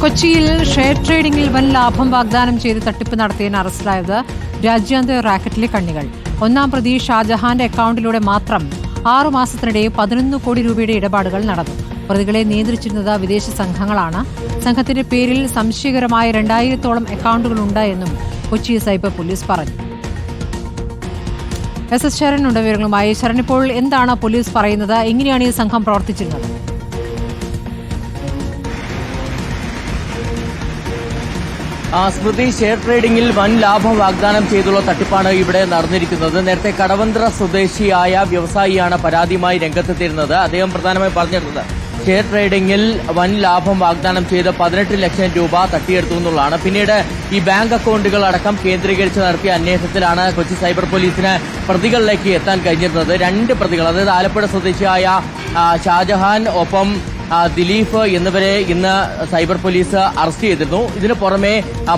കൊച്ചിയിൽ ഷെയർ ട്രേഡിംഗിൽ വൻ ലാഭം വാഗ്ദാനം ചെയ്ത് തട്ടിപ്പ് നടത്തിയതിന് അറസ്റ്റിലായത് രാജ്യാന്തര റാക്കറ്റിലെ കണ്ണികൾ. ഒന്നാം പ്രതി ഷാജഹാന്റെ അക്കൗണ്ടിലൂടെ മാത്രം ആറു മാസത്തിനിടെ പതിനൊന്ന് കോടി രൂപയുടെ ഇടപാടുകൾ നടന്നു. പ്രതികളെ നിയന്ത്രിച്ചിരുന്നത് വിദേശ സംഘങ്ങളാണ്. സംഘത്തിന്റെ പേരിൽ സംശയകരമായ രണ്ടായിരത്തോളം അക്കൗണ്ടുകളുണ്ട് എന്നും കൊച്ചി സൈബർ പോലീസ് പറഞ്ഞു. എസ് എസ് ശരൺ ഉണ്ട് വിവരങ്ങളുമായി. ശരൺ ഇപ്പോൾ എന്താണ് പോലീസ് പറയുന്നത്? എങ്ങനെയാണ് ഈ സംഘം പ്രവർത്തിച്ചിരുന്നത്? സ്മൃതി ഷെയർ ട്രേഡിംഗിൽ വൻ ലാഭം വാഗ്ദാനം ചെയ്തുള്ള തട്ടിപ്പാണ് ഇവിടെ നടന്നിരിക്കുന്നത്. നേരത്തെ കടവന്ത്ര സ്വദേശിയായ വ്യവസായിയാണ് പരാതിയുമായി രംഗത്തെത്തിയിരുന്നത്. അദ്ദേഹം പ്രധാനമായും പറഞ്ഞിരുന്നത് ഷെയർ ട്രേഡിംഗിൽ വൻ ലാഭം വാഗ്ദാനം ചെയ്ത് പതിനെട്ട് ലക്ഷം രൂപ തട്ടിയെടുത്തു എന്നുള്ളതാണ്. പിന്നീട് ഈ ബാങ്ക് അക്കൗണ്ടുകൾ അടക്കം കേന്ദ്രീകരിച്ച് നടത്തിയ അന്വേഷണത്തിലാണ് കൊച്ചി സൈബർ പോലീസിന് പ്രതികളിലേക്ക് എത്താൻ കഴിഞ്ഞിരുന്നത്. രണ്ട് പ്രതികൾ അതായത് ആലപ്പുഴ സ്വദേശിയായ ഷാജഹാൻ ഒപ്പം ദിലീപ് എന്നിവരെ ഇന്ന് സൈബർ പോലീസ് അറസ്റ്റ് ചെയ്തിരുന്നു. ഇതിനു പുറമെ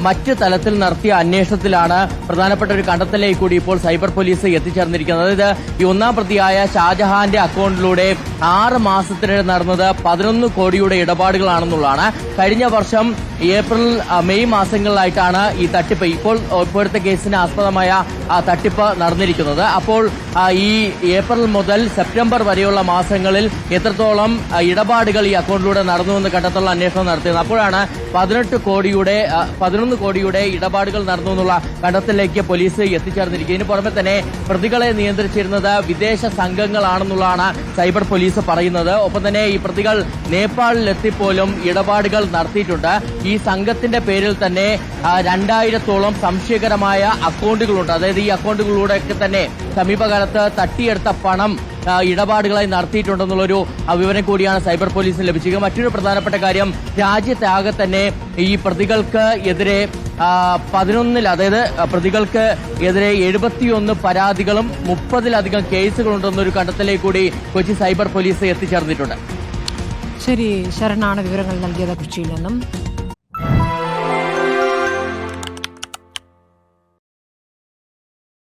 മറ്റ് തലത്തിൽ നടത്തിയ അന്വേഷണത്തിലാണ് പ്രധാനപ്പെട്ട ഒരു കണ്ടെത്തലിലേക്ക് കൂടി ഇപ്പോൾ സൈബർ പോലീസ് എത്തിച്ചേർന്നിരിക്കുന്നത്. അതായത് ഈ ഒന്നാം പ്രതിയായ ഷാജഹാന്റെ അക്കൗണ്ടിലൂടെ ആറ് മാസത്തിനിടെ നടന്നത് പതിനൊന്ന് കോടിയുടെ ഇടപാടുകളാണെന്നുള്ളതാണ്. കഴിഞ്ഞ വർഷം ഏപ്രിൽ മെയ് മാസങ്ങളിലായിട്ടാണ് ഈ തട്ടിപ്പ് ഇപ്പോൾ ഇപ്പോഴത്തെ കേസിന് ആസ്പദമായ തട്ടിപ്പ് നടന്നിരിക്കുന്നത്. അപ്പോൾ ഈ ഏപ്രിൽ മുതൽ സെപ്റ്റംബർ വരെയുള്ള മാസങ്ങളിൽ എത്രത്തോളം ആ, ഇടപാടുകൾ ഈ അക്കൗണ്ടിലൂടെ നടന്നുവെന്ന് കണ്ടെത്തുള്ള അന്വേഷണം നടത്തിയത്. അപ്പോഴാണ് പതിനെട്ട് കോടിയുടെ പതിനൊന്ന് കോടിയുടെ ഇടപാടുകൾ നടന്നു എന്നുള്ള കണ്ടെത്തലിലേക്ക് പോലീസ് എത്തിച്ചേർന്നിരിക്കുക ഇതിന് പുറമെ തന്നെ പ്രതികളെ നിയന്ത്രിച്ചിരുന്നത് വിദേശ സംഘങ്ങളാണെന്നുള്ളതാണ് സൈബർ പോലീസ് പറയുന്നത്. ഒപ്പം തന്നെ ഈ പ്രതികൾ നേപ്പാളിലെത്തിപ്പോലും ഇടപാടുകൾ നടത്തിയിട്ടുണ്ട്. ഈ സംഘത്തിന്റെ പേരിൽ തന്നെ രണ്ടായിരത്തോളം സംശയകരമായ അക്കൗണ്ടുകളുണ്ട്. അതായത് ഈ അക്കൗണ്ടുകളിലൂടെയൊക്കെ തന്നെ സമീപകാലത്ത് തട്ടിയെടുത്ത പണം ഇടപാടുകളായി നടത്തിയിട്ടുണ്ടെന്നുള്ളൊരു വിവരം കൂടിയാണ് സൈബർ പോലീസിന് ലഭിച്ചത് മറ്റൊരു പ്രധാനപ്പെട്ട കാര്യം രാജ്യത്താകെ തന്നെ ഈ പ്രതികൾക്ക് എതിരെ പതിനൊന്നിൽ അതായത് പ്രതികൾക്ക് എതിരെ എഴുപത്തിയൊന്ന് പരാതികളും മുപ്പതിലധികം കേസുകളുണ്ടെന്നൊരു കണ്ടെത്തലേക്ക് കൂടി കൊച്ചി സൈബർ പോലീസ് എത്തിച്ചേർന്നിട്ടുണ്ട്. ശരി ശരണാണ് വിവരങ്ങൾ നൽകിയത് കൊച്ചിയിൽ നിന്നും.